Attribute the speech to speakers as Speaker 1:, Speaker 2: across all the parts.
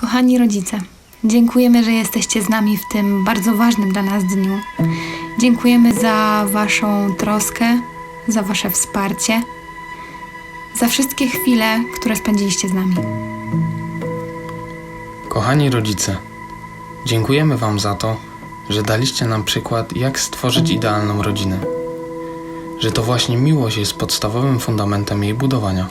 Speaker 1: Kochani rodzice, dziękujemy, że jesteście z nami w tym bardzo ważnym dla nas dniu. Dziękujemy za Waszą troskę, za Wasze wsparcie, za wszystkie chwile, które spędziliście z nami.
Speaker 2: Kochani rodzice, dziękujemy Wam za to, że daliście nam przykład, jak stworzyć idealną rodzinę. Że to właśnie miłość jest podstawowym fundamentem jej budowania.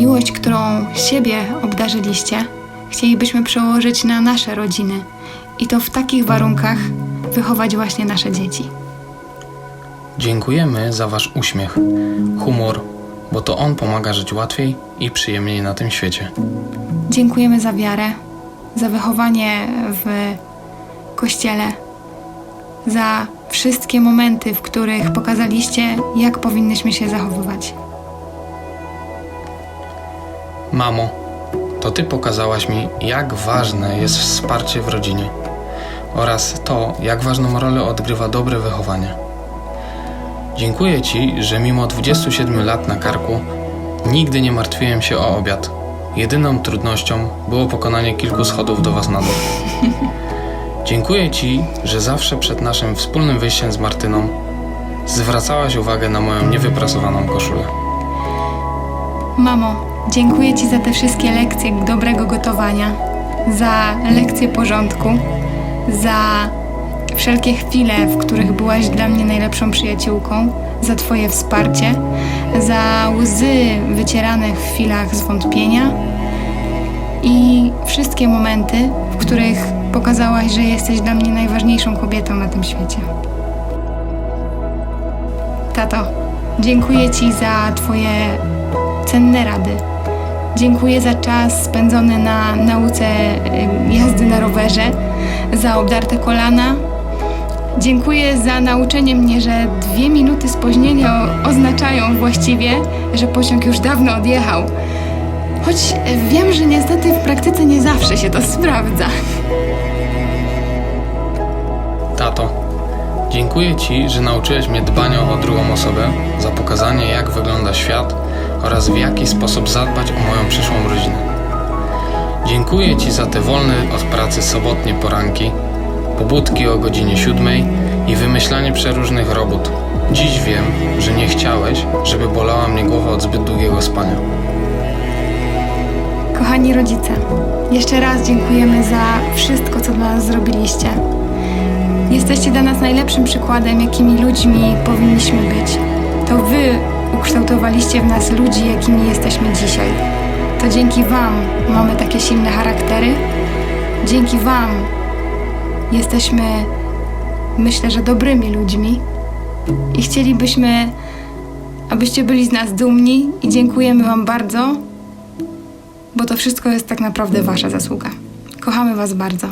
Speaker 1: Miłość, którą siebie obdarzyliście, chcielibyśmy przełożyć na nasze rodziny i to w takich warunkach wychować właśnie nasze dzieci.
Speaker 2: Dziękujemy za Wasz uśmiech, humor, bo to on pomaga żyć łatwiej i przyjemniej na tym świecie.
Speaker 1: Dziękujemy za wiarę, za wychowanie w kościele, za wszystkie momenty, w których pokazaliście, jak powinnyśmy się zachowywać.
Speaker 2: Mamo, to Ty pokazałaś mi, jak ważne jest wsparcie w rodzinie oraz to, jak ważną rolę odgrywa dobre wychowanie. Dziękuję Ci, że mimo 27 lat na karku nigdy nie martwiłem się o obiad. Jedyną trudnością było pokonanie kilku schodów do Was na dół. Dziękuję Ci, że zawsze przed naszym wspólnym wyjściem z Martyną zwracałaś uwagę na moją niewyprasowaną koszulę.
Speaker 1: Mamo, dziękuję Ci za te wszystkie lekcje dobrego gotowania, za lekcje porządku, za wszelkie chwile, w których byłaś dla mnie najlepszą przyjaciółką, za Twoje wsparcie, za łzy wycierane w chwilach zwątpienia i wszystkie momenty, w których pokazałaś, że jesteś dla mnie najważniejszą kobietą na tym świecie. Tato, dziękuję Ci za Twoje cenne rady. Dziękuję za czas spędzony na nauce jazdy na rowerze, za obdarte kolana. Dziękuję za nauczenie mnie, że dwie minuty spóźnienia oznaczają właściwie, że pociąg już dawno odjechał. Choć y, wiem, że niestety w praktyce nie zawsze się to sprawdza.
Speaker 2: Tato, dziękuję Ci, że nauczyłeś mnie dbania o drugą osobę, za pokazanie, jak wygląda świat oraz w jaki sposób zadbać o moją przyszłą rodzinę. Dziękuję Ci za te wolne od pracy sobotnie poranki, pobudki o godzinie siódmej i wymyślanie przeróżnych robót. Dziś wiem, że nie chciałeś, żeby bolała mnie głowa od zbyt długiego spania.
Speaker 1: Kochani rodzice, jeszcze raz dziękujemy za wszystko, co dla nas zrobiliście. Jesteście dla nas najlepszym przykładem, jakimi ludźmi powinniśmy być. To Wy ukształtowaliście w nas ludzi, jakimi jesteśmy dzisiaj. To dzięki Wam mamy takie silne charaktery. Dzięki Wam jesteśmy, myślę, że dobrymi ludźmi. I chcielibyśmy, abyście byli z nas dumni i dziękujemy Wam bardzo, bo to wszystko jest tak naprawdę Wasza zasługa. Kochamy Was bardzo.